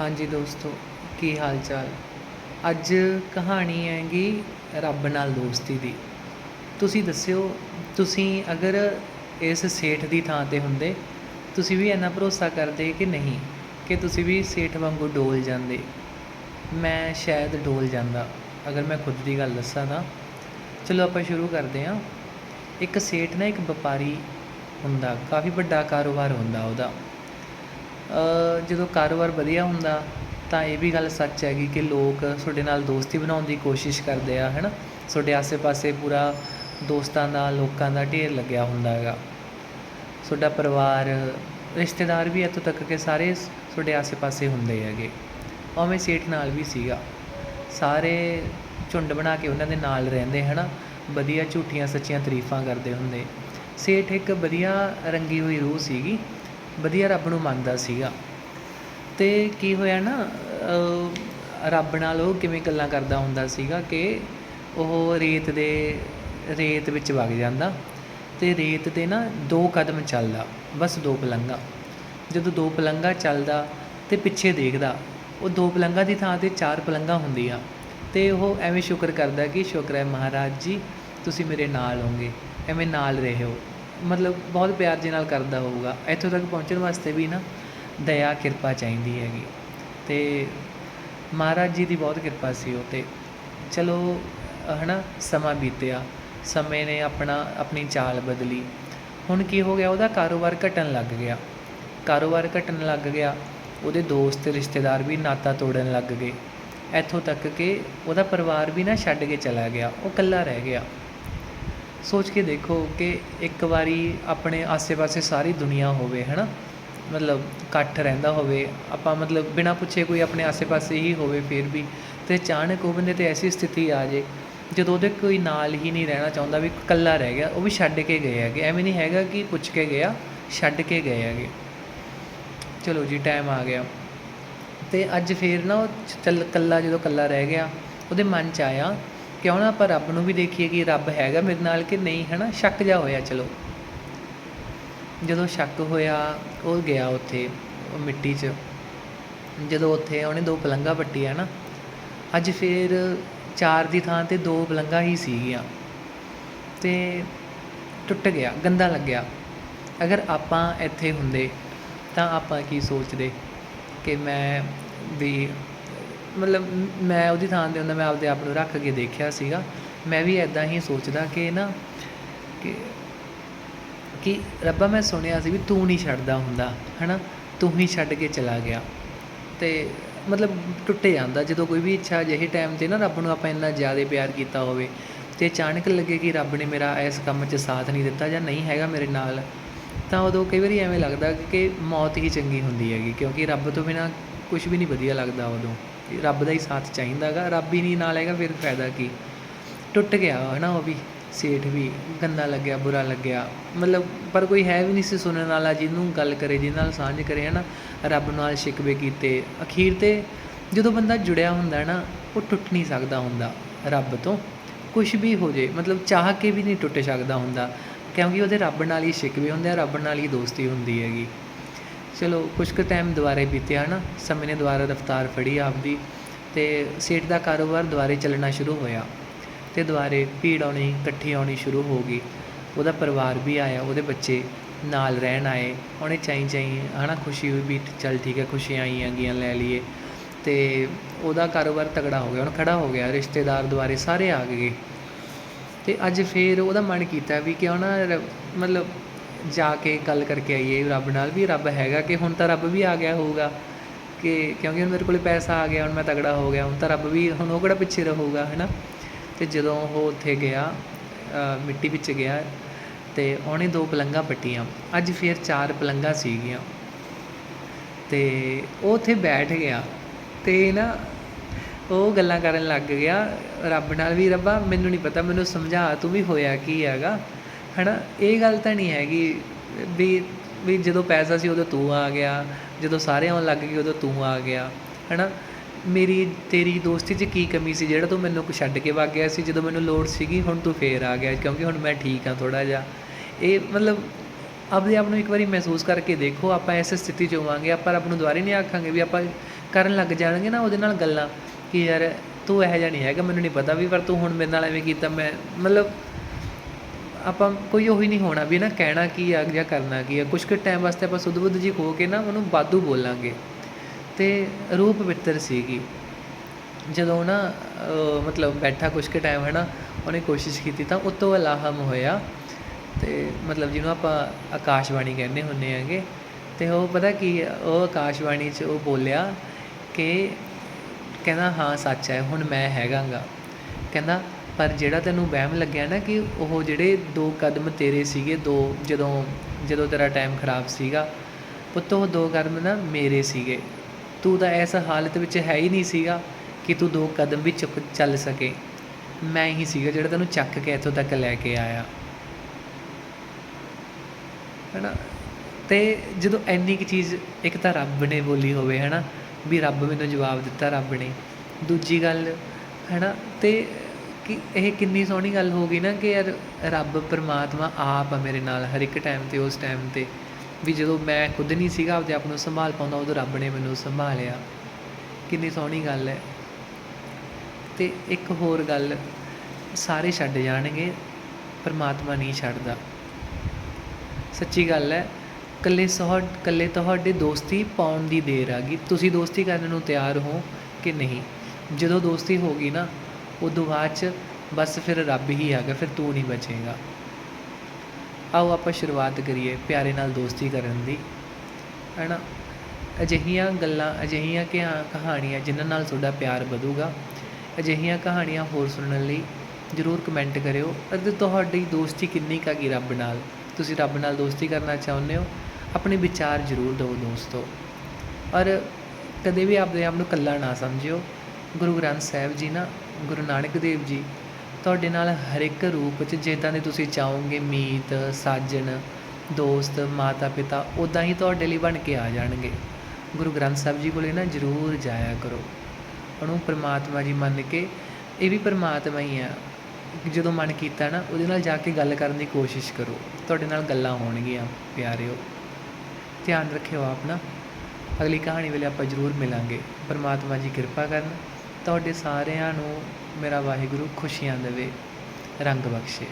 ਹਾਂਜੀ ਦੋਸਤੋ, ਕੀ ਹਾਲ ਚਾਲ ਅੱਜ ਕਹਾਣੀ ਹੈਗੀ ਰੱਬ ਨਾਲ ਦੋਸਤੀ ਦੀ। ਤੁਸੀਂ ਦੱਸਿਓ, ਤੁਸੀਂ ਅਗਰ ਇਸ ਸੇਠ ਦੀ ਥਾਂ 'ਤੇ ਹੁੰਦੇ, ਤੁਸੀਂ ਵੀ ਇੰਨਾ ਭਰੋਸਾ ਕਰਦੇ ਕਿ ਨਹੀਂ, ਕਿ ਤੁਸੀਂ ਵੀ ਸੇਠ ਵਾਂਗੂ ਡੋਲ ਜਾਂਦੇ? ਮੈਂ ਸ਼ਾਇਦ ਡੋਲ ਜਾਂਦਾ, ਅਗਰ ਮੈਂ ਖੁਦ ਦੀ ਗੱਲ ਦੱਸਾਂ ਤਾਂ। ਚਲੋ ਆਪਾਂ ਸ਼ੁਰੂ ਕਰਦੇ ਹਾਂ। ਇੱਕ ਸੇਠ ਨਾ ਇੱਕ ਵਪਾਰੀ ਹੁੰਦਾ, ਕਾਫੀ ਵੱਡਾ ਕਾਰੋਬਾਰ ਹੁੰਦਾ ਉਹਦਾ। ਜਦੋਂ ਕਾਰੋਬਾਰ ਵਧੀਆ ਹੁੰਦਾ, ਤਾਂ ਇਹ ਵੀ ਗੱਲ ਸੱਚ ਹੈਗੀ ਕਿ ਲੋਕ ਤੁਹਾਡੇ ਨਾਲ ਦੋਸਤੀ ਬਣਾਉਣ ਦੀ ਕੋਸ਼ਿਸ਼ ਕਰਦੇ ਆ ਹੈ ਨਾ ਤੁਹਾਡੇ ਆਸੇ-ਪਾਸੇ ਪੂਰਾ ਦੋਸਤਾਂ ਦਾ, ਲੋਕਾਂ ਦਾ ਢੇਰ ਲੱਗਿਆ ਹੁੰਦਾ ਹੈਗਾ। ਤੁਹਾਡਾ ਪਰਿਵਾਰ, ਰਿਸ਼ਤੇਦਾਰ ਵੀ ਇੱਥੋਂ ਤੱਕ ਕਿ ਸਾਰੇ ਤੁਹਾਡੇ ਆਸੇ-ਪਾਸੇ ਹੁੰਦੇ ਹੈਗੇ। ਉਵੇਂ ਸੇਠ ਨਾਲ ਵੀ ਸੀਗਾ। ਸਾਰੇ ਝੁੰਡ ਬਣਾ ਕੇ ਉਹਨਾਂ ਦੇ ਨਾਲ ਰਹਿੰਦੇ, ਹਨਾ? ਵਧੀਆ ਝੂਠੀਆਂ ਸੱਚੀਆਂ ਤਾਰੀਫਾਂ ਕਰਦੇ ਹੁੰਦੇ। ਸੇਠ ਇੱਕ ਵਧੀਆ ਰੰਗੀ ਹੋਈ ਰੂਹ ਸੀਗੀ। ਵਧੀਆ ਰੱਬ ਨੂੰ ਮੰਨਦਾ ਸੀਗਾ। ਅਤੇ ਕੀ ਹੋਇਆ ਨਾ ਰੱਬ ਨਾਲ ਉਹ ਕਿਵੇਂ ਗੱਲਾਂ ਕਰਦਾ ਹੁੰਦਾ ਸੀਗਾ ਕਿ ਉਹ ਰੇਤ ਦੇ, ਰੇਤ ਵਿੱਚ ਵਗ ਜਾਂਦਾ ਤੇ ਰੇਤ ਤੇ ਨਾ ਦੋ ਕਦਮ ਚੱਲਦਾ, ਬਸ ਦੋ ਪਲੰਘਾਂ। ਜਦੋਂ ਦੋ ਪਲੰਘਾਂ ਚੱਲਦਾ ਤੇ ਪਿੱਛੇ ਦੇਖਦਾ, ਉਹ ਦੋ ਪਲੰਘਾਂ ਦੀ ਥਾਂ ਤੇ ਚਾਰ ਪਲੰਘਾਂ ਹੁੰਦੀਆਂ। ਤੇ ਉਹ ਐਵੇਂ ਸ਼ੁਕਰ ਕਰਦਾ ਕਿ ਸ਼ੁਕਰ ਹੈ ਮਹਾਰਾਜ ਜੀ, ਤੁਸੀਂ ਮੇਰੇ ਨਾਲ ਹੋਗੇ ਐਵੇਂ ਨਾਲ ਰਹੇ ਹੋ। ਮਤਲਬ ਬਹੁਤ ਪਿਆਰ ਦੇ ਨਾਲ ਕਰਦਾ ਹੋਊਗਾ। ਇੱਥੋਂ ਤੱਕ ਪਹੁੰਚਣ ਵਾਸਤੇ ਵੀ ਨਾ ਦਇਆ, ਕਿਰਪਾ ਚਾਹੀਦੀ ਹੈਗੀ। ਤੇ ਮਹਾਰਾਜ ਜੀ ਦੀ ਬਹੁਤ ਕਿਰਪਾ ਸੀ ਉਹ 'ਤੇ। ਚਲੋ, ਹਨਾ, ਸਮਾਂ ਬੀਤਿਆ, ਸਮੇਂ ਨੇ ਆਪਣਾ, ਆਪਣੀ ਚਾਲ ਬਦਲੀ। ਹੁਣ ਕੀ ਹੋ ਗਿਆ, ਉਹਦਾ ਕਾਰੋਬਾਰ ਘਟਣ ਲੱਗ ਗਿਆ। ਕਾਰੋਬਾਰ ਘਟਣ ਲੱਗ ਗਿਆ, ਉਹਦੇ ਦੋਸਤ, ਰਿਸ਼ਤੇਦਾਰ ਵੀ ਨਾਤਾ ਤੋੜਨ ਲੱਗ ਗਏ। ਇੱਥੋਂ ਤੱਕ ਕਿ ਉਹਦਾ ਪਰਿਵਾਰ ਵੀ ਨਾ ਛੱਡ ਕੇ ਚਲਾ ਗਿਆ, ਉਹ ਇਕੱਲਾ ਰਹਿ ਗਿਆ। ਸੋਚ ਕੇ ਦੇਖੋ ਕਿ ਇੱਕ ਵਾਰੀ ਆਪਣੇ ਆਸੇ-ਪਾਸੇ ਸਾਰੀ ਦੁਨੀਆ ਹੋਵੇ ਹੈ ਨਾ ਮਤਲਬ ਇਕੱਠ ਰਹਿੰਦਾ ਹੋਵੇ, ਆਪਾਂ ਮਤਲਬ ਬਿਨਾਂ ਪੁੱਛੇ ਕੋਈ ਆਪਣੇ ਆਸੇ-ਪਾਸੇ ਹੀ ਹੋਵੇ ਫਿਰ ਵੀ ਅਤੇ ਅਚਾਨਕ ਉਹ ਬੰਦੇ ਤੇ ਐਸੀ ਸਥਿਤੀ ਆ ਜੇ, ਜਦੋਂ ਉਹਦੇ ਕੋਈ ਨਾਲ ਹੀ ਨਹੀਂ ਰਹਿਣਾ ਚਾਹੁੰਦਾ, ਵੀ ਇਕੱਲਾ ਰਹਿ ਗਿਆ, ਉਹ ਵੀ ਛੱਡ ਕੇ ਗਏ ਹੈਗੇ। ਐਵੇਂ ਨਹੀਂ ਹੈਗਾ ਕਿ ਪੁੱਛ ਕੇ ਗਿਆ, ਛੱਡ ਕੇ ਗਏ ਹੈਗੇ। ਚਲੋ ਜੀ ਟਾਈਮ ਆ ਗਿਆ। ਤੇ ਅੱਜ ਫੇਰ ਨਾ ਉਹ ਚੱਲ ਇਕੱਲਾ ਜਦੋਂ ਇਕੱਲਾ ਰਹਿ ਗਿਆ, ਉਹਦੇ ਮਨ 'ਚ ਆਇਆ, ਕਿਉਂ ਨਾ ਆਪਾਂ ਰੱਬ ਨੂੰ ਵੀ ਦੇਖੀਏ ਕਿ ਰੱਬ ਹੈਗਾ ਮੇਰੇ ਨਾਲ ਕਿ ਨਹੀਂ ਹੈ ਨਾ ਸ਼ੱਕ ਜਾ ਹੋਇਆ, ਚਲੋ। ਜਦੋਂ ਸ਼ੱਕ ਹੋਇਆ, ਉਹ ਗਿਆ ਉੱਥੇ ਮਿੱਟੀ 'ਚ। ਜਦੋਂ ਉੱਥੇ ਉਹਨੇ ਦੋ ਪਲੰਘਾਂ ਪੱਟੀਆਂ ਨਾ, ਅੱਜ ਫਿਰ ਚਾਰ ਦੀ ਥਾਂ ਤੇ ਦੋ ਪਲੰਘਾਂ ਹੀ ਸੀਗੀਆਂ। ਤੇ ਟੁੱਟ ਗਿਆ, ਗੰਦਾ ਲੱਗਿਆ। ਅਗਰ ਆਪਾਂ ਇੱਥੇ ਹੁੰਦੇ, ਤਾਂ ਆਪਾਂ ਕੀ ਸੋਚਦੇ ਕਿ ਮੈਂ ਵੀ, ਮਤਲਬ ਮੈਂ ਉਹਦੀ ਥਾਂ ਤੇ ਹੁੰਦਾ, ਮੈਂ ਆਪਦੇ ਆਪ ਨੂੰ ਰੱਖ ਕੇ ਦੇਖਿਆ ਸੀਗਾ। ਮੈਂ ਵੀ ਐਦਾਂ ਹੀ ਸੋਚਦਾ ਕਿ ਨਾ, ਕਿ ਕਿ ਰੱਬਾ ਮੈਂ ਸੁਣਿਆ ਸੀ ਵੀ ਤੂੰ ਨਹੀਂ ਛੱਡਦਾ ਹੁੰਦਾ, ਹਨਾ? ਤੂੰ ਹੀ ਛੱਡ ਕੇ ਚਲਾ ਗਿਆ। ਤੇ ਮਤਲਬ ਟੁੱਟੇ ਜਾਂਦਾ, ਜਦੋਂ ਕੋਈ ਵੀ ਇੱਛਾ ਅਜਿਹੇ ਟਾਈਮ ਤੇ ਨਾ ਰੱਬ ਨੂੰ ਆਪਾਂ ਇੰਨਾ ਜ਼ਿਆਦਾ ਪਿਆਰ ਕੀਤਾ ਹੋਵੇ ਤੇ ਅਚਾਨਕ ਲੱਗੇ ਕਿ ਰੱਬ ਨੇ ਮੇਰਾ ਇਸ ਕੰਮ 'ਚ ਸਾਥ ਨਹੀਂ ਦਿੱਤਾ ਜਾਂ ਨਹੀਂ ਹੈਗਾ ਮੇਰੇ ਨਾਲ, ਤਾਂ ਉਦੋਂ ਕਈ ਵਾਰੀ ਐਵੇਂ ਲੱਗਦਾ ਕਿ ਮੌਤ ਹੀ ਚੰਗੀ ਹੁੰਦੀ ਹੈਗੀ, ਕਿਉਂਕਿ ਰੱਬ ਤੋਂ ਬਿਨਾ ਕੁਝ ਵੀ ਨਹੀਂ ਵਧੀਆ ਲੱਗਦਾ ਉਦੋਂ। ਰੱਬ ਦਾ ਹੀ ਸਾਥ ਚਾਹੀਦਾ ਹੈਗਾ ਰੱਬ ਹੀ ਨਹੀਂ ਨਾਲ ਹੈਗਾ, ਫਿਰ ਫਾਇਦਾ ਕੀ? ਟੁੱਟ ਗਿਆ ਹੈ ਨਾ ਉਹ ਵੀ। ਸੇਠ ਵੀ ਗੰਦਾ ਲੱਗਿਆ, ਬੁਰਾ ਲੱਗਿਆ। ਮਤਲਬ ਪਰ ਕੋਈ ਹੈ ਵੀ ਨਹੀਂ ਸੀ ਸੁਣਨ ਵਾਲਾ, ਜਿਹਨੂੰ ਗੱਲ ਕਰੇ, ਜਿਹਦੇ ਨਾਲ ਸਾਂਝ ਕਰੇ ਹੈ ਨਾ ਰੱਬ ਨਾਲ ਸ਼ਿਕਵੇ ਕੀਤੇ। ਅਖੀਰ ਤੇ ਜਦੋਂ ਬੰਦਾ ਜੁੜਿਆ ਹੁੰਦਾ ਹੈ ਨਾ, ਉਹ ਟੁੱਟ ਨਹੀਂ ਸਕਦਾ ਹੁੰਦਾ ਰੱਬ ਤੋਂ। ਕੁਝ ਵੀ ਹੋ ਜੇ, ਮਤਲਬ ਚਾਹ ਕੇ ਵੀ ਨਹੀਂ ਟੁੱਟ ਸਕਦਾ ਹੁੰਦਾ। ਕਿਉਂਕਿ ਉਹਦੇ ਰੱਬ ਨਾਲ ਹੀ ਸ਼ਿਕਵੇ ਹੁੰਦੇ ਆ, ਰੱਬ ਨਾਲ ਹੀ ਦੋਸਤੀ ਹੁੰਦੀ ਹੈਗੀ। ਚਲੋ ਕੁਝ ਕੁ ਟਾਈਮ ਦੁਬਾਰੇ ਬੀਤਿਆ ਨਾ ਸਮੇਂ ਨੇ ਦੁਬਾਰਾ ਰਫ਼ਤਾਰ ਫੜੀ ਆਪਦੀ। ਤੇ ਸੇਠ ਦਾ ਕਾਰੋਬਾਰ ਦੁਬਾਰੇ ਚੱਲਣਾ ਸ਼ੁਰੂ ਹੋਇਆ। ਤੇ ਦੁਬਾਰੇ ਭੀੜ ਆਉਣੀ, ਇਕੱਠੀ ਆਉਣੀ ਸ਼ੁਰੂ ਹੋ ਗਈ। ਉਹਦਾ ਪਰਿਵਾਰ ਵੀ ਆਇਆ, ਉਹਦੇ ਬੱਚੇ ਨਾਲ ਰਹਿਣ ਆਏ। ਉਹਨੇ ਚਾਈ ਚਾਈ ਨਾ ਖੁਸ਼ੀ ਹੋਈ ਵੀ ਚੱਲ ਠੀਕ ਹੈ, ਖੁਸ਼ੀਆਂ ਆਈਆਂ ਗਈਆਂ, ਲੈ ਲਈਏ। ਤੇ ਉਹਦਾ ਕਾਰੋਬਾਰ ਤਗੜਾ ਹੋ ਗਿਆ, ਹੁਣ ਖੜਾ ਹੋ ਗਿਆ, ਰਿਸ਼ਤੇਦਾਰ ਦੁਆਰੇ ਸਾਰੇ ਆ ਗਏ। ਤੇ ਅੱਜ ਫੇਰ ਉਹਦਾ ਮਨ ਕੀਤਾ ਵੀ ਕਿਉਂ ਨਾ ਰ- ਮਤਲਬ ਜਾ ਕੇ ਗੱਲ ਕਰਕੇ ਆਈਏ ਰੱਬ ਨਾਲ ਵੀ ਰੱਬ ਹੈਗਾ ਕਿ ਹੁਣ ਤਾਂ ਰੱਬ ਵੀ ਆ ਗਿਆ ਹੋਊਗਾ। ਕਿ ਕਿਉਂਕਿ ਹੁਣ ਮੇਰੇ ਕੋਲ ਪੈਸਾ ਆ ਗਿਆ, ਹੁਣ ਮੈਂ ਤਗੜਾ ਹੋ ਗਿਆ, ਹੁਣ ਤਾਂ ਰੱਬ ਵੀ, ਹੁਣ ਉਹ ਕਿਹੜਾ ਪਿੱਛੇ ਰਹੂਗਾ ਹੈ ਨਾ ਅਤੇ ਜਦੋਂ ਉਹ ਉੱਥੇ ਗਿਆ ਮਿੱਟੀ ਵਿੱਚ ਗਿਆ ਅਤੇ ਉਹਨੇ ਦੋ ਪਲੰਘਾਂ ਪੱਟੀਆਂ। ਅੱਜ ਫਿਰ ਚਾਰ ਪਲੰਘਾਂ ਸੀਗੀਆਂ। ਅਤੇ ਉਹ ਉੱਥੇ ਬੈਠ ਗਿਆ ਅਤੇ ਨਾ ਉਹ ਗੱਲਾਂ ਕਰਨ ਲੱਗ ਗਿਆ, ਰੱਬ ਨਾਲ ਵੀ ਰੱਬਾ, ਮੈਨੂੰ ਨਹੀਂ ਪਤਾ, ਮੈਨੂੰ ਸਮਝਾ, ਤੂੰ ਵੀ ਹੋਇਆ ਕੀ ਹੈਗਾ? ਹਨਾ, ਇਹ ਗੱਲ ਤਾਂ ਨਹੀਂ ਹੈਗੀ ਵੀ ਵੀ ਜਦੋਂ ਪੈਸਾ ਸੀ ਉਦੋਂ ਤੂੰ ਆ ਗਿਆ, ਜਦੋਂ ਸਾਰੇ ਆਉਣ ਲੱਗ ਗਏ ਉਦੋਂ ਤੂੰ ਆ ਗਿਆ, ਹਨਾ? ਮੇਰੀ, ਤੇਰੀ ਦੋਸਤੀ 'ਚ ਕੀ ਕਮੀ ਸੀ? ਜਿਹੜਾ ਤੂੰ ਮੈਨੂੰ ਛੱਡ ਕੇ ਵਗ ਗਿਆ ਸੀ, ਜਦੋਂ ਮੈਨੂੰ ਲੋੜ ਸੀਗੀ, ਹੁਣ ਤੂੰ ਫੇਰ ਆ ਗਿਆ, ਕਿਉਂਕਿ ਹੁਣ ਮੈਂ ਠੀਕ ਹਾਂ ਥੋੜ੍ਹਾ ਜਿਹਾ। ਇਹ ਮਤਲਬ ਆਪਦੇ ਆਪ ਨੂੰ ਇੱਕ ਵਾਰੀ ਮਹਿਸੂਸ ਕਰਕੇ ਦੇਖੋ, ਆਪਾਂ ਇਸ ਸਥਿਤੀ 'ਚ ਹੋਵਾਂਗੇ, ਆਪਾਂ ਆਪ ਨੂੰ ਦੁਬਾਰੇ ਨਹੀਂ ਆਖਾਂਗੇ ਵੀ ਆਪਾਂ ਕਰਨ ਲੱਗ ਜਾਣਗੇ ਨਾ ਉਹਦੇ ਨਾਲ ਗੱਲਾਂ, ਕਿ ਯਾਰ ਤੂੰ ਇਹੋ ਜਿਹਾ ਨਹੀਂ ਹੈਗਾ, ਮੈਨੂੰ ਨਹੀਂ ਪਤਾ ਵੀ, ਪਰ ਤੂੰ ਹੁਣ ਮੇਰੇ ਨਾਲ ਐਵੇਂ ਕੀਤਾ, ਮੈਂ ਮਤਲਬ ਆਪਾਂ ਕੋਈ ਉਹੀ ਨਹੀਂ ਹੋਣਾ ਵੀ ਨਾ ਕਹਿਣਾ ਕੀ ਆ ਜਾਂ ਕਰਨਾ ਕੀ ਆ। ਕੁਛ ਕੁ ਟਾਈਮ ਵਾਸਤੇ ਆਪਾਂ ਸੁੱਧ ਬੁੱਧ ਜੀ ਖੋ ਕੇ ਨਾ ਉਹਨੂੰ ਵਾਧੂ ਬੋਲਾਂਗੇ। ਅਤੇ ਰੂਹ ਪਵਿੱਤਰ ਸੀਗੀ। ਜਦੋਂ ਨਾ ਮਤਲਬ ਬੈਠਾ ਕੁਛ ਕੁ ਟਾਈਮ ਹੈ ਨਾ ਉਹਨੇ ਕੋਸ਼ਿਸ਼ ਕੀਤੀ ਤਾਂ ਉਤੋਂ ਅਲਾਹਮ ਹੋਇਆ। ਅਤੇ ਮਤਲਬ ਜਿਹਨੂੰ ਆਪਾਂ ਆਕਾਸ਼ਵਾਣੀ ਕਹਿੰਦੇ ਹੁੰਦੇ ਹੈਗੇ ਅਤੇ ਉਹ ਪਤਾ ਕੀ ਉਹ ਆਕਾਸ਼ਵਾਣੀ 'ਚ ਉਹ ਬੋਲਿਆ ਕਿ ਕਹਿੰਦਾ, ਹਾਂ, ਸੱਚ ਹੈ, ਹੁਣ ਮੈਂ ਹੈਗਾ ਗਾ ਕਹਿੰਦਾ, ਪਰ ਜਿਹੜਾ ਤੈਨੂੰ ਵਹਿਮ ਲੱਗਿਆ ਨਾ ਕਿ ਉਹ ਜਿਹੜੇ ਦੋ ਕਦਮ ਤੇਰੇ ਸੀਗੇ, ਦੋ ਜਦੋਂ ਜਦੋਂ ਤੇਰਾ ਟਾਈਮ ਖਰਾਬ ਸੀਗਾ, ਪੁੱਤ ਉਹ ਦੋ ਕਦਮ ਨਾ ਮੇਰੇ ਸੀਗੇ। ਤੂੰ ਤਾਂ ਇਸ ਹਾਲਤ ਵਿੱਚ ਹੈ ਹੀ ਨਹੀਂ ਸੀਗਾ ਕਿ ਤੂੰ ਦੋ ਕਦਮ ਵੀ ਚੁੱਕ ਚੱਲ ਸਕੇ। ਮੈਂ ਹੀ ਸੀਗਾ ਜਿਹੜਾ ਤੈਨੂੰ ਚੱਕ ਕੇ ਇੱਥੋਂ ਤੱਕ ਲੈ ਕੇ ਆਇਆ। ਹੈ ਨਾ ਅਤੇ ਜਦੋਂ ਇੰਨੀ ਕੁ ਚੀਜ਼ ਇੱਕ ਤਾਂ ਰੱਬ ਨੇ ਬੋਲੀ ਹੋਵੇ ਹੈ ਨਾ ਵੀ ਰੱਬ ਮੈਨੂੰ ਜਵਾਬ ਦਿੱਤਾ, ਰੱਬ ਨੇ। ਦੂਜੀ ਗੱਲ ਹੈ ਨਾ ਅਤੇ ਕਿ ਇਹ ਕਿੰਨੀ ਸੋਹਣੀ ਗੱਲ ਹੋ ਗਈ ਨਾ ਕਿ ਯਾਰ ਰੱਬ ਪਰਮਾਤਮਾ ਆਪ ਆ ਮੇਰੇ ਨਾਲ, ਹਰ ਇੱਕ ਟਾਈਮ 'ਤੇ, ਉਸ ਟਾਈਮ 'ਤੇ। ਵੀ ਜਦੋਂ ਮੈਂ ਖੁਦ ਨਹੀਂ ਸੀਗਾ, ਆਪਦੇ ਆਪ ਨੂੰ ਸੰਭਾਲ ਪਾਉਂਦਾ, ਉਦੋਂ ਰੱਬ ਨੇ ਮੈਨੂੰ ਸੰਭਾਲਿਆ। ਕਿੰਨੀ ਸੋਹਣੀ ਗੱਲ ਹੈ। ਅਤੇ ਇੱਕ ਹੋਰ ਗੱਲ ਸਾਰੇ ਛੱਡ ਜਾਣਗੇ, ਪਰਮਾਤਮਾ ਨਹੀਂ ਛੱਡਦਾ। ਸੱਚੀ ਗੱਲ ਹੈ, ਇਕੱਲੇ ਸੌ ਇਕੱਲੇ ਤੁਹਾਡੇ ਦੋਸਤੀ ਪਾਉਣ ਦੀ ਦੇਰ ਆ ਗਈ। ਤੁਸੀਂ ਦੋਸਤੀ ਕਰਨ ਨੂੰ ਤਿਆਰ ਹੋ ਕਿ ਨਹੀਂ? ਜਦੋਂ ਦੋਸਤੀ ਹੋ ਗਈ ਨਾ, ਉਦੋਂ ਬਾਅਦ 'ਚ ਬਸ ਫਿਰ ਰੱਬ ਹੀ ਆ ਗਿਆ, ਫਿਰ ਤੂੰ ਨਹੀਂ ਬਚੇਗਾ। ਆਓ ਆਪਾਂ ਸ਼ੁਰੂਆਤ ਕਰੀਏ ਪਿਆਰੇ ਨਾਲ ਦੋਸਤੀ ਕਰਨ ਦੀ। ਹੈ ਨਾ ਅਜਿਹੀਆਂ ਗੱਲਾਂ, ਅਜਿਹੀਆਂ ਕਿ ਕਹਾਣੀਆਂ ਜਿਨ੍ਹਾਂ ਨਾਲ ਤੁਹਾਡਾ ਪਿਆਰ ਵਧੂਗਾ। ਅਜਿਹੀਆਂ ਕਹਾਣੀਆਂ ਹੋਰ ਸੁਣਨ ਲਈ ਜ਼ਰੂਰ ਕਮੈਂਟ ਕਰਿਓ। ਅਤੇ ਤੁਹਾਡੀ ਦੋਸਤੀ ਕਿੰਨੀ ਕੁ ਹੈਗੀ ਰੱਬ ਨਾਲ? ਤੁਸੀਂ ਰੱਬ ਨਾਲ ਦੋਸਤੀ ਕਰਨਾ ਚਾਹੁੰਦੇ ਹੋ? ਆਪਣੇ ਵਿਚਾਰ ਜ਼ਰੂਰ ਦਿਓ ਦੋਸਤੋ। ਔਰ ਕਦੇ ਵੀ ਆਪਣੇ ਆਪ ਨੂੰ ਇਕੱਲਾ ਨਾ ਸਮਝਿਓ। ਗੁਰੂ ਗ੍ਰੰਥ ਸਾਹਿਬ ਜੀ ਨਾ, ਗੁਰੂ ਨਾਨਕ ਦੇਵ ਜੀ ਤੁਹਾਡੇ ਨਾਲ ਹਰ ਇੱਕ ਰੂਪ 'ਚ ਜਿੱਦਾਂ ਦੇ ਤੁਸੀਂ ਚਾਹੋਗੇ, ਮੀਤ, ਸਾਜਣ, ਦੋਸਤ, ਮਾਤਾ ਪਿਤਾ ਉੱਦਾਂ ਹੀ ਤੁਹਾਡੇ ਲਈ ਬਣ ਕੇ ਆ ਜਾਣਗੇ। ਗੁਰੂ ਗ੍ਰੰਥ ਸਾਹਿਬ ਜੀ ਕੋਲੇ ਨਾ ਜ਼ਰੂਰ ਜਾਇਆ ਕਰੋ। ਉਹਨੂੰ ਪ੍ਰਮਾਤਮਾ ਜੀ ਮੰਨ ਕੇ, ਇਹ ਵੀ ਪ੍ਰਮਾਤਮਾ ਹੀ ਆ। ਜਦੋਂ ਮਨ ਕੀਤਾ ਨਾ, ਉਹਦੇ ਨਾਲ ਜਾ ਕੇ ਗੱਲ ਕਰਨ ਦੀ ਕੋਸ਼ਿਸ਼ ਕਰੋ। ਤੁਹਾਡੇ ਨਾਲ ਗੱਲਾਂ ਹੋਣਗੀਆਂ, ਪਿਆਰਿਓ। ਧਿਆਨ ਰੱਖਿਓ ਆਪਣਾ ਅਗਲੀ ਕਹਾਣੀ ਵੇਲੇ ਆਪਾਂ ਜ਼ਰੂਰ ਮਿਲਾਂਗੇ। ਪਰਮਾਤਮਾ ਜੀ ਕਿਰਪਾ ਕਰਨ। ਤੁਹਾਡੇ ਸਾਰਿਆਂ ਨੂੰ ਮੇਰਾ ਵਾਹਿਗੁਰੂ ਖੁਸ਼ੀਆਂ ਦੇਵੇ ਰੰਗ ਬਖਸ਼ੇ।